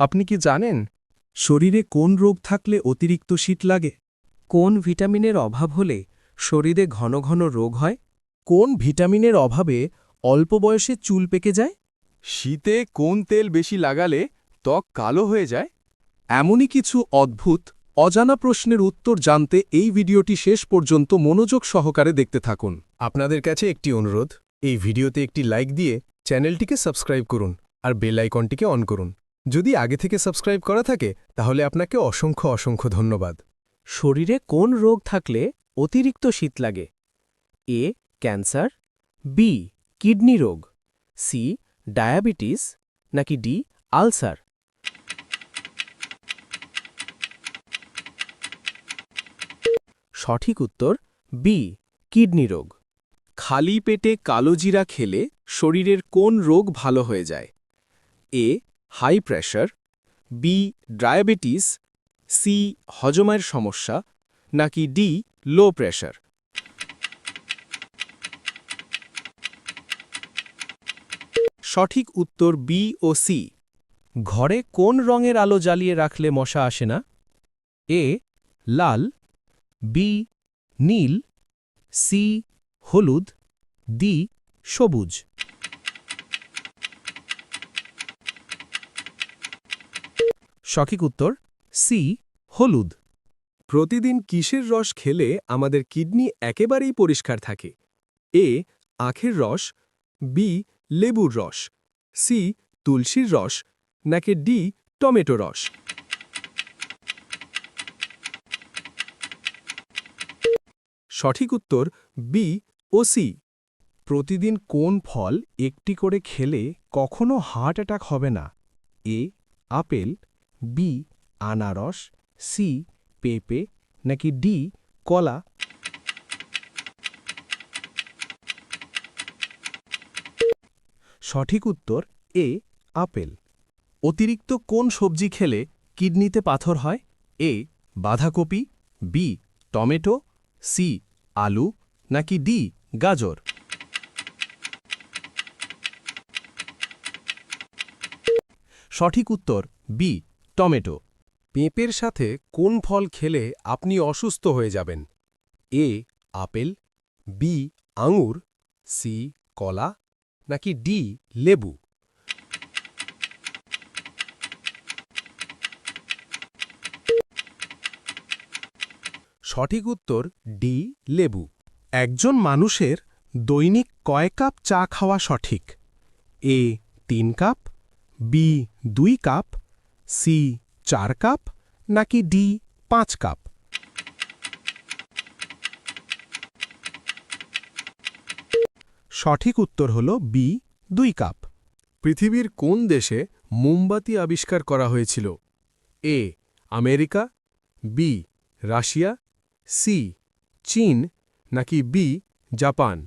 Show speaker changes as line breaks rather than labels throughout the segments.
আপনি কি জানেন শরীরে কোন রোগ থাকলে অতিরিক্ত শীত লাগে?
কোন ভিটামিনের অভাব হলে শরীরে ঘন ঘন রোগ হয়?
কোন ভিটামিনের অভাবে অল্প বয়সে চুল পেকে যায়?
শীতে কোন তেল বেশি লাগালে ত্বক কালো হয়ে যায়?
এমনই কিছু অদ্ভুত অজানা প্রশ্নের উত্তর জানতে এই ভিডিওটি শেষ পর্যন্ত মনোযোগ সহকারে দেখতে থাকুন।
আপনাদের কাছে একটি অনুরোধ এই ভিডিওতে একটি লাইক দিয়ে চ্যানেলটিকে সাবস্ক্রাইব করুন আর বেল আইকনটিকে অন করুন। যদি আগে থেকে সাবস্ক্রাইব করা থাকে, তাহলে আপনাকে অসংখ্য অসংখ্য ধন্যবাদ।
শরীরে কোন রোগ থাকলে অতিরিক্ত শীত লাগে? এ, ক্যান্সার, বি, কিডনি রোগ, সি, ডায়াবেটিস, নাকি ডি, আলসার? সঠিক উত্তর, বি, কিডনি রোগ।
খালি পেটে কালোজিরা খেলে শরীরের কোন রোগ ভালো হয়ে যায়? A high pressure B diabetes C হজমের সমস্যা, নাকি ডি লো প্রেশার সঠিক উত্তর বি ও সি ঘরে কোন রঙের আলো জ্বালিয়ে রাখলে মশা আসে না? এ লাল বি নীল সি হলুদ দি সবুজ। সঠিক উত্তর সি হলুদ।
প্রতিদিন কিসের রস খেলে আমাদের কিডনি একেবারেই পরিষ্কার থাকে? এ আখের রস বি লেবুর রস সি তুলসীর রস, নাকি ডি টমেটো রস? সঠিক উত্তর বি ও সি
প্রতিদিন কোন ফল একটি করে খেলে কখনো হার্ট অ্যাটাক হবে না? এ আপেল বি আনারস সি পেঁপে, নাকি ডি কলা? সঠিক উত্তর এ আপেল। অতিরিক্ত কোন সবজি খেলে কিডনিতে পাথর হয়? এ বাঁধাকপি বি টমেটো সি আলু, নাকি ডি গাজর? সঠিক উত্তর বি টমেটো।
পেঁপের সাথে কোন ফল খেলে আপনি অসুস্থ হয়ে যাবেন? এ, আপেল, বি, আঙুর, সি, কলা, নাকি ডি, লেবু?
সঠিক উত্তর, ডি, লেবু। একজন মানুষের দৈনিক কয় কাপ চা খাওয়া সঠিক? এ, তিন কাপ, বি, দুই কাপ সি চার কাপ নাকি ডি পাঁচ কাপ? সঠিক উত্তর হল বি দুই কাপ।
পৃথিবীর কোন দেশে মোমবাতি আবিষ্কার করা হয়েছিল? A America. B Russia. C চীন। নাকি বি জাপান?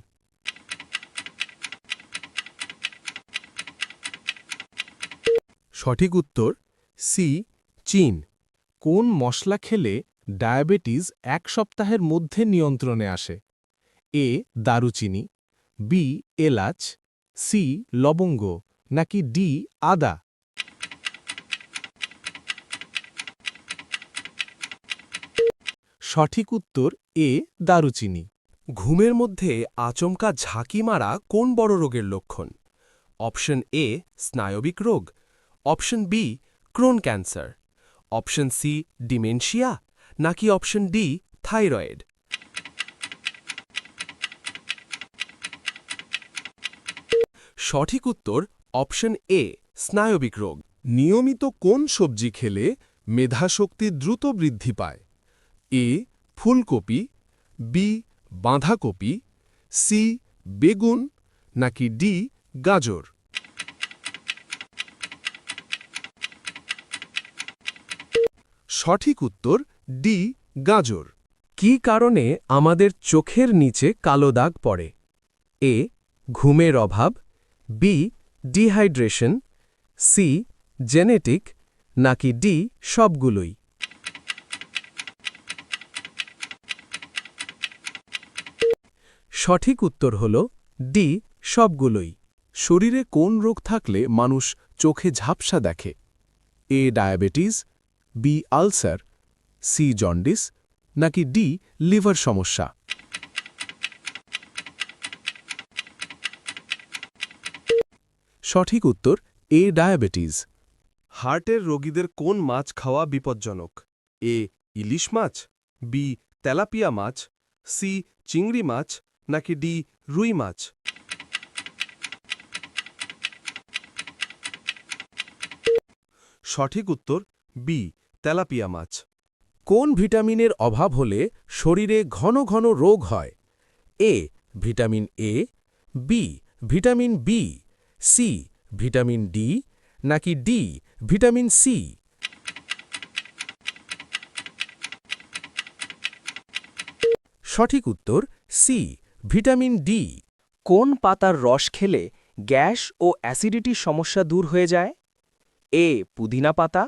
সঠিক উত্তর সি, চীন।
কোন মশলা খেলে ডায়াবেটিস এক সপ্তাহের মধ্যে নিয়ন্ত্রণে আসে? এ, দারুচিনি। বি, এলাচ। সি, লবঙ্গ। নাকি ডি, আদা? সঠিক উত্তর, এ, দারুচিনি। ঘুমের মধ্যে আচমকা ঝাঁকি মারা কোন বড় রোগের লক্ষণ? অপশন এ, স্নায়বিক রোগ। Option B Crohn cancer option C dementia নাকি অপশন ডি থাইরয়েড সঠিক উত্তর অপশন এ স্নায়বিক রোগ। নিয়মিত কোন সবজি খেলে মেধাশক্তি দ্রুত বৃদ্ধি পায়? এ ফুলকপি বি বাঁধাকপি সি বেগুন, নাকি ডি গাজর? সঠিক উত্তর ডি, গাজর। কি কারণে আমাদের চোখের নিচে কালো দাগ পড়ে? এ, ঘুমের অভাব বি ডিহাইড্রেশন সি জেনেটিক, নাকি ডি সবগুলোই। সঠিক উত্তর হল ডি সবগুলোই। শরীরে কোন রোগ থাকলে মানুষ চোখে ঝাপসা দেখে?
A, diabetes B ulcer, C jaundice, নাকি ডি লিভার সমস্যা? সঠিক উত্তর, এ ডায়াবেটিস।
হার্টের রোগীদের কোন মাছ খাওয়া বিপজ্জনক? এ ইলিশ মাছ, বি তেলাপিয়া মাছ, সি চিংড়ি মাছ, নাকি ডি রুই মাছ? সঠিক উত্তর, বি তেলাপিয়া মাছ।
কোন ভিটামিনের অভাব হলে শরীরে ঘন ঘন রোগ হয়? A, vitamin A, B, vitamin B, C, vitamin D, নাকি ডি, ভিটামিন সি? সঠিক উত্তর, সি, ভিটামিন ডি।
কোন পাতার রস খেলে গ্যাস ও অ্যাসিডিটির সমস্যা দূর হয়ে যায়? এ, পুদিনা পাতা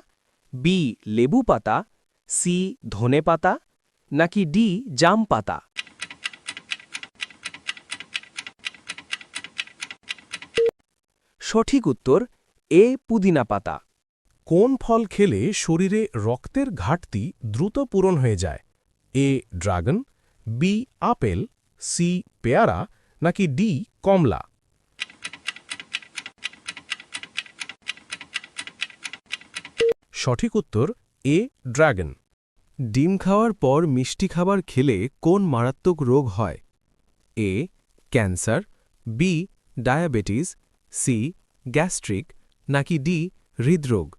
বি লেবু পাতা সি ধনে পাতা, নাকি ডি জাম পাতা? সঠিক উত্তর এ পুদিনা পাতা।
কোন ফল খেলে শরীরে রক্তের ঘাটতি দ্রুত পূরণ হয়ে যায়? A dragon B apple C পেয়ারা, নাকি ডি কমলা? সঠিক উত্তর, এ, ড্রাগন। ডিম খাওয়ার পর মিষ্টি খাবার খেলে কোন মারাত্মক রোগ হয়? A, cancer, B, diabetes, C, gastric, নাকি ডি, হৃদরোগ।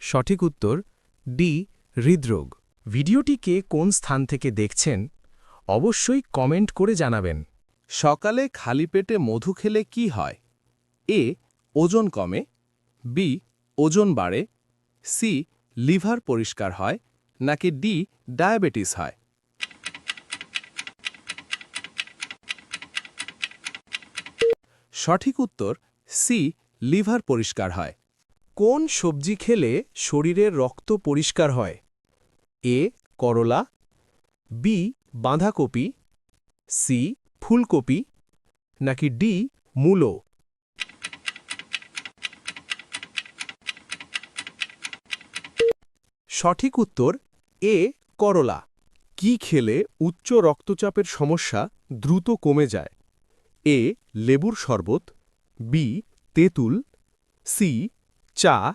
সঠিক উত্তর, ডি, হৃদরোগ। ভিডিওটিকে কোন স্থান থেকে দেখছেন, অবশ্যই কমেন্ট করে জানাবেন।
সকালে খালি পেটে মধু খেলে কি হয়? এ, ওজন কমে। বি, ওজন বাড়ে। সি, লিভার পরিষ্কার হয়। নাকি ডি, ডায়াবেটিস হয়? সঠিক উত্তর, সি, লিভার পরিষ্কার হয়।
কোন সবজি খেলে শরীরের রক্ত পরিষ্কার হয়? এ, করলা। বি, বাঁধাকপি। সি ফুলকপি নাকি ডি, মূলো? সঠিক উত্তর, এ, করলা। কি খেলে উচ্চ রক্তচাপের সমস্যা দ্রুত কমে যায়? এ, লেবুর শরবত, বি, তেঁতুল, সি, চা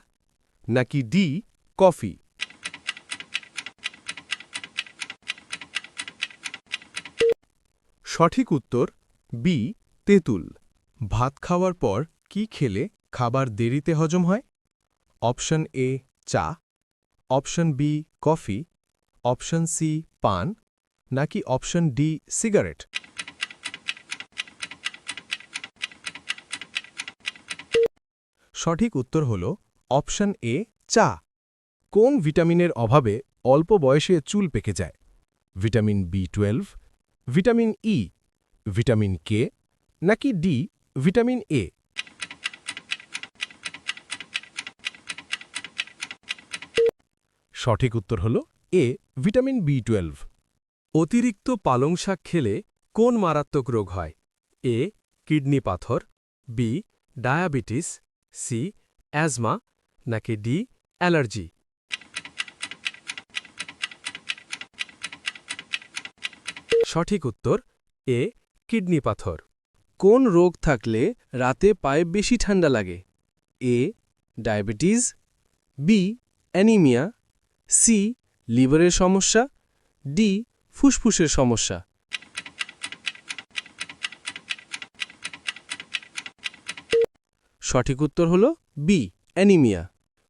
নাকি ডি, কফি? সঠিক উত্তর বি তেঁতুল। ভাত খাওয়ার পর কি খেলে খাবার দেরিতে হজম হয়? অপশন এ চা। Option B coffee. Option C পান। নাকি অপশন ডি সিগারেট? সঠিক উত্তর হল অপশন এ চা। কোন ভিটামিনের অভাবে অল্প বয়সে চুল পেকে যায়? Vitamin B twelve vitamin E vitamin K নাকি ডি ভিটামিন এ সঠিক উত্তর হল এ ভিটামিন বি টুয়েলভ অতিরিক্ত পালং শাক খেলে কোন মারাত্মক রোগ হয়? এ কিডনি পাথর বি ডায়াবেটিস সি অ্যাজমা, নাকি ডি অ্যালার্জি? সঠিক উত্তর, এ, কিডনি পাথর। কোন রোগ থাকলে রাতে পায়ে বেশি ঠান্ডা লাগে? A, diabetes, B, anaemia, C, লিভারের সমস্যা, ডি, ফুসফুসের সমস্যা। সঠিক উত্তর হল বি, অ্যানিমিয়া।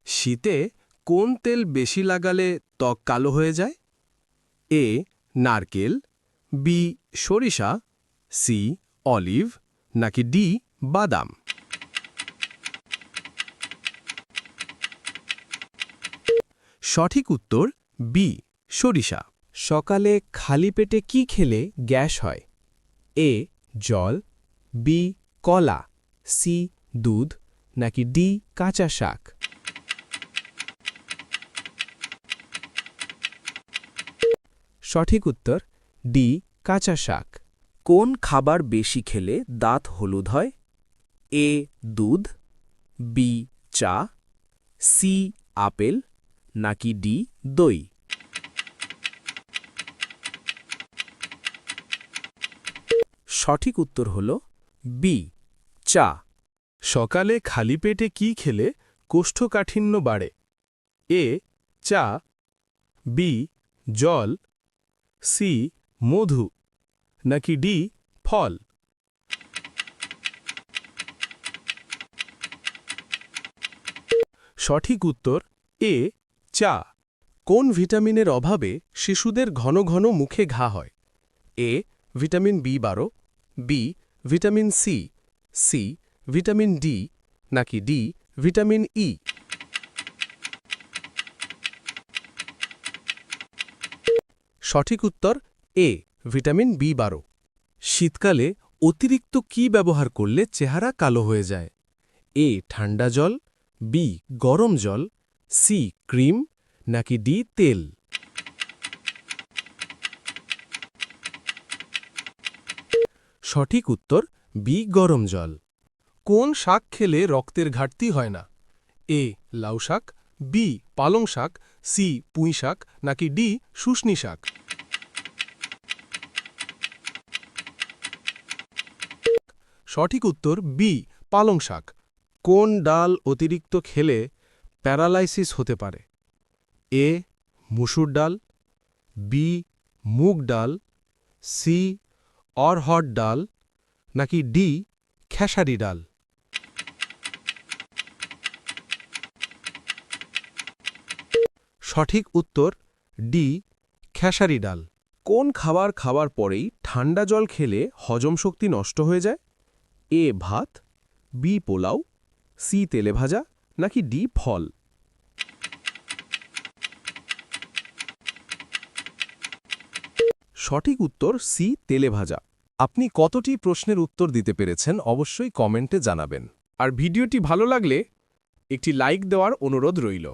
শীতে কোন তেল বেশি লাগালে ত্বক কালো হয়ে যায়? এ, নারকেল বি সরিষা সি অলিভ নাকি ডি বাদাম? সঠিক উত্তর বি সরিষা। সকালে খালি পেটে কি খেলে গ্যাস হয়? এ জল বি কলা সি দুধ, নাকি ডি কাঁচা শাক? সঠিক উত্তর ডি কাঁচা শাক। কোন খাবার বেশি খেলে দাঁত হলুদ হয়?
এ দুধ। বি চা। C apple. নাকি ডি দই? সঠিক উত্তর হল বি চা।
সকালে খালি পেটে কি খেলে কোষ্ঠকাঠিন্য বাড়ে? এ চা। বি জল। সি মধু, নাকি ডি, ফল? সঠিক উত্তর, এ, চা। কোন ভিটামিনের অভাবে শিশুদের ঘন ঘন মুখে ঘা হয়? এ, ভিটামিন বি বারো, B, vitamin C C, vitamin D, নাকি ডি, ভিটামিন ই। সঠিক উত্তর এ, ভিটামিন বি বারো। শীতকালে অতিরিক্ত কি ব্যবহার করলে চেহারা কালো হয়ে যায়? এ, ঠান্ডা জল। বি, গরম জল। C, cream. নাকি ডি, তেল? সঠিক উত্তর, বি, গরম জল। কোন শাক খেলে রক্তের ঘাটতি হয় না? এ, লাউ শাক। বি, পালং শাক। সি, পুঁই শাক। নাকি ডি শুষ্নি শাক? সঠিক উত্তর বি, পালং শাক। কোন ডাল অতিরিক্ত খেলে প্যারালাইসিস হতে পারে? এ, মুসুর ডাল, বি, মুগ ডাল, সি অরহট ডাল, নাকি ডি, খেসারি ডাল? সঠিক উত্তর ডি, খেসারি ডাল। কোন খাবার খাওয়ার পরেই ঠান্ডা জল খেলে হজম শক্তি নষ্ট হয়ে যায়? এ ভাত, বি পোলাও, সি তেলে ভাজা, নাকি ডি ফল? সঠিক উত্তর সি তেলে ভাজা। আপনি কতটি প্রশ্নের উত্তর দিতে পেরেছেন অবশ্যই কমেন্টে জানাবেন। আর ভিডিওটি ভালো লাগলে একটি লাইক দেওয়ার অনুরোধ রইল।